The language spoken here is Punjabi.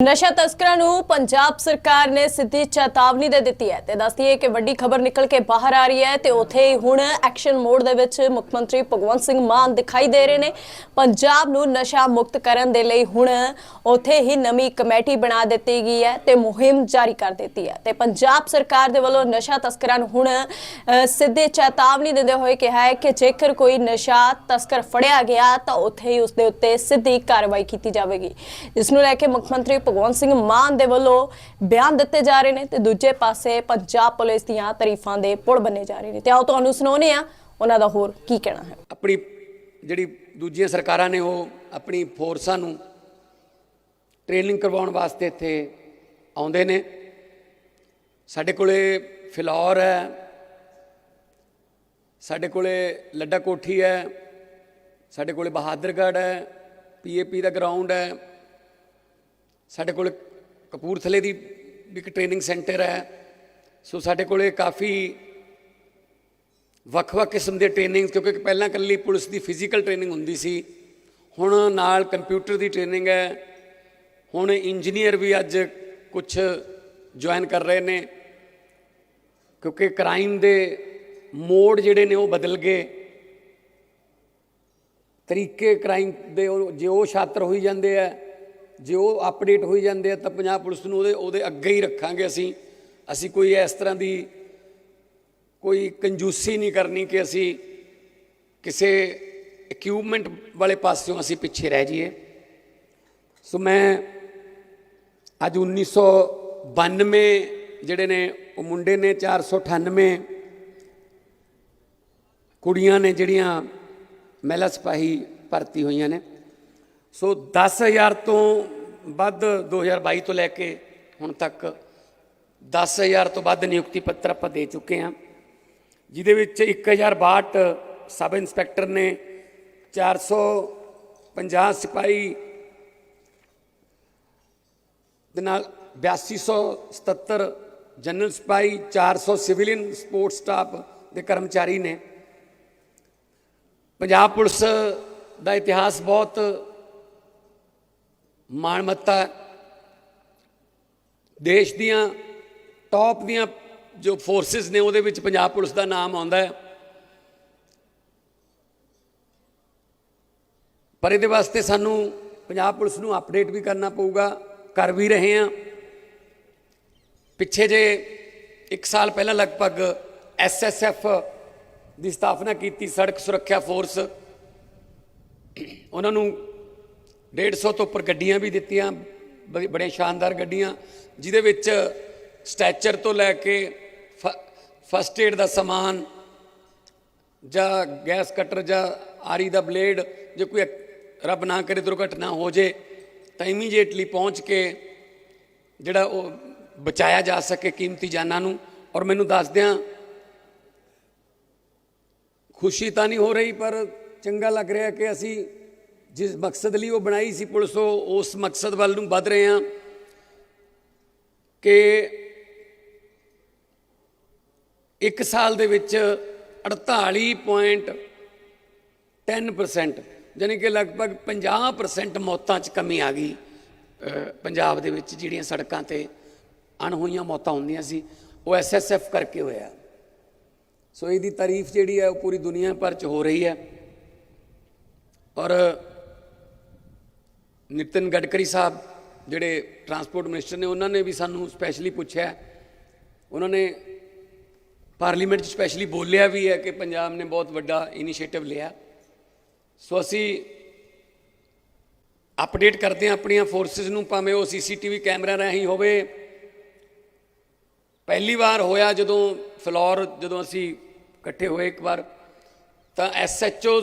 ਨਸ਼ਾ ਤਸਕਰਾਂ ਨੂੰ ਪੰਜਾਬ ਸਰਕਾਰ ਨੇ ਸਿੱਧੀ ਚੇਤਾਵਨੀ ਦੇ ਦਿੱਤੀ ਹੈ ਤੇ ਦੱਸਦੀ ਹੈ ਕਿ ਵੱਡੀ ਖਬਰ ਨਿਕਲ ਕੇ ਬਾਹਰ ਆ ਰਹੀ ਹੈ ਤੇ ਉੱਥੇ ਹੀ ਹੁਣ ਐਕਸ਼ਨ ਮੋਡ ਦੇ ਵਿੱਚ ਮੁੱਖ ਮੰਤਰੀ ਭਗਵੰਤ ਸਿੰਘ ਮਾਨ ਦਿਖਾਈ ਦੇ ਰਹੇ ਨੇ। ਪੰਜਾਬ ਨੂੰ ਨਸ਼ਾ ਮੁਕਤ ਕਰਨ ਦੇ ਲਈ ਹੁਣ ਉੱਥੇ ਹੀ ਨਵੀਂ ਕਮੇਟੀ ਬਣਾ ਦਿੱਤੀ ਗਈ ਹੈ ਤੇ ਮੁਹਿੰਮ ਜਾਰੀ ਕਰ ਦਿੱਤੀ ਹੈ ਤੇ ਪੰਜਾਬ ਸਰਕਾਰ ਦੇ ਵੱਲੋਂ ਨਸ਼ਾ ਤਸਕਰਾਂ ਨੂੰ ਹੁਣ ਅ, ਸਿੱਧੀ ਚੇਤਾਵਨੀ ਦਿੰਦੇ ਹੋਏ ਕਿਹਾ ਹੈ ਕਿ ਜੇਕਰ ਕੋਈ ਨਸ਼ਾ ਤਸਕਰ ਫੜਿਆ ਗਿਆ ਤਾਂ ਉੱਥੇ ਹੀ ਉਸ ਦੇ ਉੱਤੇ ਸਿੱਧੀ ਕਾਰਵਾਈ ਕੀਤੀ ਜਾਵੇਗੀ। ਇਸ ਨੂੰ ਲੈ ਕੇ ਮੁੱਖ ਮੰਤਰੀ ਭਗਵੰਤ ਸਿੰਘ ਮਾਨ ਦੇ ਵੱਲੋਂ ਬਿਆਨ ਦਿੱਤੇ ਜਾ ਰਹੇ ਨੇ ਤੇ ਦੂਜੇ ਪਾਸੇ ਪੰਜਾਬ ਪੁਲਿਸ ਦੀਆਂ ਤਾਰੀਫਾਂ ਦੇ ਪੁਲ ਬੰਨੇ ਜਾ ਰਹੇ ਨੇ। ਤੇ ਆਓ ਤੁਹਾਨੂੰ ਸੁਣਾਉਂਦੇ ਆ ਉਹਨਾਂ ਦਾ ਹੋਰ ਕੀ ਕਹਿਣਾ ਹੈ। ਆਪਣੀ ਜਿਹੜੀ ਦੂਜੀਆਂ ਸਰਕਾਰਾਂ ਨੇ ਉਹ ਆਪਣੀ ਫੋਰਸਾਂ ਨੂੰ ਟ੍ਰੇਨਿੰਗ ਕਰਵਾਉਣ ਵਾਸਤੇ ਇੱਥੇ ਆਉਂਦੇ ਨੇ। ਸਾਡੇ ਕੋਲੇ ਫਿਲੌਰ ਹੈ, ਸਾਡੇ ਕੋਲੇ ਲੱਡਾ ਕੋਠੀ ਹੈ, ਸਾਡੇ ਕੋਲੇ ਬਹਾਦਰਗੜ੍ਹ ਹੈ, ਪੀਏਪੀ ਦਾ ਗਰਾਊਂਡ ਹੈ ਸਾਡੇ ਕੋਲ ਕਪੂਰਥਲੇ ਦੀ ਵੀ ਇੱਕ ਟ੍ਰੇਨਿੰਗ ਸੈਂਟਰ ਹੈ। ਸੋ ਸਾਡੇ ਕੋਲੇ ਕਾਫੀ ਵੱਖ-ਵੱਖ ਕਿਸਮ ਦੇ ਟ੍ਰੇਨਿੰਗ ਕਿਉਂਕਿ ਪਹਿਲਾਂ ਇਕੱਲੀ ਪੁਲਿਸ ਦੀ ਫਿਜ਼ੀਕਲ ਟ੍ਰੇਨਿੰਗ ਹੁੰਦੀ ਸੀ। ਹੁਣ ਨਾਲ ਕੰਪਿਊਟਰ ਦੀ ਟ੍ਰੇਨਿੰਗ ਹੈ। ਹੁਣ ਇੰਜੀਨੀਅਰ ਵੀ ਅੱਜ ਕੁਝ ਜੁਆਇਨ ਕਰ ਰਹੇ ਨੇ। ਕਿਉਂਕਿ ਕ੍ਰਾਈਮ ਦੇ ਮੋਡ ਜਿਹੜੇ ਨੇ, ਉਹ ਬਦਲ ਗਏ। ਤਰੀਕੇ ਕ੍ਰਾਈਮ ਦੇ ਉਹ- ਜੇ ਉਹ ਛਾਤਰ ਹੋਈ ਜਾਂਦੇ ਆ ਜੇ ਉਹ ਅਪਡੇਟ ਹੋਈ ਜਾਂਦੇ ਆ ਤਾਂ ਪੰਜਾਬ ਪੁਲਿਸ ਨੂੰ ਉਹਦੇ ਉਹਦੇ ਅੱਗੇ ਹੀ ਰੱਖਾਂਗੇ ਅਸੀਂ। ਅਸੀਂ ਕੋਈ ਇਸ ਤਰ੍ਹਾਂ ਦੀ ਕੋਈ ਕੰਜੂਸੀ ਨਹੀਂ ਕਰਨੀ ਕਿ ਅਸੀਂ ਕਿਸੇ ਇਕਵਿਪਮੈਂਟ ਵਾਲੇ ਪਾਸਿਓਂ ਅਸੀਂ ਪਿੱਛੇ ਰਹਿ ਜਾਈਏ। ਸੋ ਮੈਂ ਅੱਜ 1992 ਜਿਹੜੇ ਨੇ, ਉਹ ਮੁੰਡੇ ਨੇ 498 ਕੁੜੀਆਂ ਨੇ ਜਿਹੜੀਆਂ ਮਹਿਲਾ ਸਿਪਾਹੀ ਭਰਤੀ ਹੋਈਆਂ ਨੇ। ਸੋ 10000 ਤੋਂ ਵੱਧ 2022 ਤੋਂ ਲੈ ਕੇ ਹੁਣ ਤੱਕ 10000 ਤੋਂ ਵੱਧ ਨਿਯੁਕਤੀ ਪੱਤਰ ਆਪਾਂ ਦੇ ਚੁੱਕੇ ਹਾਂ, ਜਿਹਦੇ ਵਿੱਚ 1062 ਸਬ ਇੰਸਪੈਕਟਰ ਨੇ 450 ਸਿਪਾਹੀ ਦੇ ਨਾਲ 8277 ਜਨਰਲ ਸਿਪਾਹੀ 400 ਸਿਵਿਲੀਅਨ ਸਪੋਰਟ ਸਟਾਫ ਦੇ ਕਰਮਚਾਰੀ ਨੇ। ਪੰਜਾਬ ਪੁਲਿਸ ਦਾ ਇਤਿਹਾਸ ਬਹੁਤ ਮਾਣਮੱਤਾ ਦੇਸ਼ ਦੀਆਂ ਟੌਪ ਦੀਆਂ ਜੋ ਫੋਰਸਸ ਨੇ ਉਹਦੇ ਵਿੱਚ ਪੰਜਾਬ ਪੁਲਿਸ ਦਾ ਨਾਮ ਆਉਂਦਾ ਹੈ। ਪਰ ਇਹਦੇ ਵਾਸਤੇ ਸਾਨੂੰ ਪੰਜਾਬ ਪੁਲਿਸ ਨੂੰ ਅਪਡੇਟ ਵੀ ਕਰਨਾ ਪਊਗਾ, ਕਰ ਵੀ ਰਹੇ ਹਾਂ। ਪਿੱਛੇ ਜੇ 1 ਸਾਲ ਪਹਿਲਾਂ ਲਗਭਗ ਐਸਐਸਐਫ ਦੀ ਸਥਾਪਨਾ ਕੀਤੀ ਸੜਕ ਸੁਰੱਖਿਆ ਫੋਰਸ ਉਹਨਾਂ ਨੂੰ 150 ਤੋਂ ਉੱਪਰ ਗੱਡੀਆਂ ਵੀ ਦਿੱਤੀਆਂ, ਬੜੀ- ਬੜੀਆਂ ਸ਼ਾਨਦਾਰ ਗੱਡੀਆਂ, ਜਿਹਦੇ ਵਿੱਚ ਸਟੈਚਰ ਤੋਂ ਲੈ ਕੇ ਫਸਟ ਏਡ ਦਾ ਸਮਾਨ, ਜਾਂ ਗੈਸ ਕਟਰ, ਜਾਂ ਆਰੀ ਦਾ ਬਲੇਡ, ਜੇ ਕੋਈ ਰੱਬ ਨਾ ਕਰੇ ਦੁਰਘਟਨਾ ਹੋ ਜੇ, ਤਾਂ ਇਮੀਡੀਏਟਲੀ ਪਹੁੰਚ ਕੇ ਜਿਹੜਾ ਉਹ ਬਚਾਇਆ ਜਾ ਸਕੇ ਕੀਮਤੀ ਜਾਨਾਂ ਨੂੰ। ਔਰ ਮੈਨੂੰ ਦੱਸਦਿਆਂ ਖੁਸ਼ੀ ਤਾਂ ਨਹੀਂ ਹੋ ਰਹੀ, ਪਰ ਚੰਗਾ ਲੱਗ ਰਿਹਾ ਕਿ ਅਸੀਂ ਜਿਸ ਮਕਸਦ ਲਈ ਉਹ ਬਣਾਈ ਸੀ ਪੁਲਿਸ, ਉਹ ਉਸ ਮਕਸਦ ਵੱਲ ਨੂੰ ਵੱਧ ਰਹੇ ਹਾਂ ਕਿ ਇੱਕ ਸਾਲ ਦੇ ਵਿੱਚ 48.10% ਯਾਨੀ ਕਿ ਲਗਭਗ 50% ਮੌਤਾਂ 'ਚ ਕਮੀ ਆ ਗਈ ਪੰਜਾਬ ਦੇ ਵਿੱਚ ਜਿਹੜੀਆਂ ਸੜਕਾਂ ਤੇ ਅਣਹੋਈਆਂ ਮੌਤਾਂ ਹੁੰਦੀਆਂ ਸੀ, ਉਹ ਐਸਐਸਐਫ ਕਰਕੇ ਹੋਇਆ। ਸੋ ਇਹਦੀ ਤਾਰੀਫ ਜਿਹੜੀ ਹੈ, ਉਹ ਪੂਰੀ ਦੁਨੀਆ ਭਰ 'ਚ ਹੋ ਰਹੀ ਹੈ। ਔਰ ਨਿਤਿਨ ਗਡਕਰੀ ਸਾਹਿਬ ਜਿਹੜੇ ਟਰਾਂਸਪੋਰਟ ਮਿਨਿਸਟਰ ਨੇ, ਉਹਨਾਂ ਨੇ ਵੀ ਸਾਨੂੰ ਸਪੈਸ਼ਲੀ ਪੁੱਛਿਆ। ਉਹਨਾਂ ਨੇ ਪਾਰਲੀਮੈਂਟ 'ਚ ਸਪੈਸ਼ਲੀ ਬੋਲਿਆ ਵੀ ਹੈ ਕਿ ਪੰਜਾਬ ਨੇ ਬਹੁਤ ਵੱਡਾ ਇਨੀਸ਼ੀਏਟਿਵ ਲਿਆ। ਸੋ ਅਸੀਂ ਅਪਡੇਟ ਕਰਦੇ ਹਾਂ ਆਪਣੀਆਂ ਫੋਰਸਸ ਨੂੰ, ਭਾਵੇਂ ਉਹ ਸੀਸੀਟੀਵੀ ਕੈਮਰਾ ਰਾਹੀਂ ਹੋਵੇ। ਪਹਿਲੀ ਵਾਰ ਹੋਇਆ ਜਦੋਂ ਫਲੋਰ ਜਦੋਂ ਅਸੀਂ ਇਕੱਠੇ ਹੋਏ ਇੱਕ ਵਾਰ, ਤਾਂ ਐਸਐਚਓ